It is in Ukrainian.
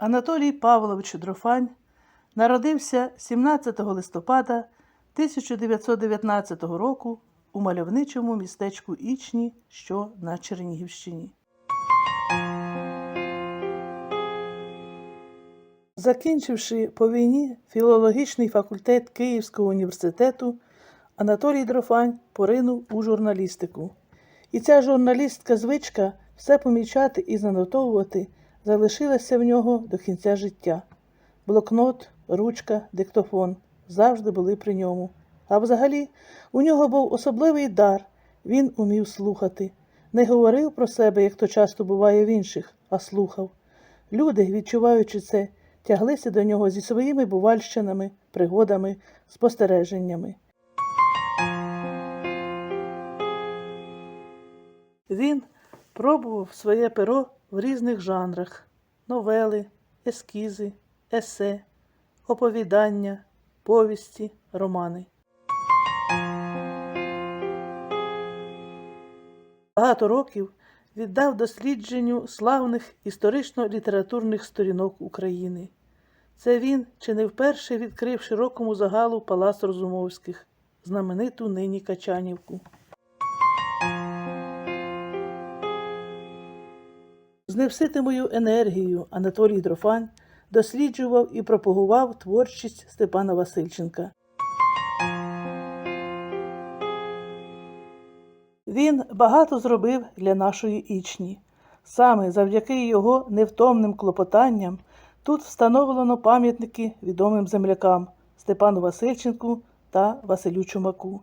Анатолій Павлович Дрофань народився 17 листопада 1919 року у мальовничому містечку Ічні, що на Чернігівщині. Закінчивши по війні філологічний факультет Київського університету, Анатолій Дрофань поринув у журналістику. І ця журналістська звичка все помічати і занотовувати залишилася в нього до кінця життя. Блокнот, ручка, диктофон завжди були при ньому. А взагалі, у нього був особливий дар, він умів слухати. Не говорив про себе, як то часто буває в інших, а слухав. Люди, відчуваючи це, тяглися до нього зі своїми бувальщинами, пригодами, спостереженнями. Він пробував своє перо в різних жанрах: новели, ескізи, есе, оповідання, повісті, романи. Багато років віддав дослідженню славних історично-літературних сторінок України. Це він чи не вперше відкрив широкому загалу Палац Розумовських, знамениту нині Качанівку. З невситимою енергією Анатолій Дрофань досліджував і пропагував творчість Степана Васильченка. Він багато зробив для нашої Ічні. Саме завдяки його невтомним клопотанням тут встановлено пам'ятники відомим землякам Степану Васильченку та Василю Чумаку.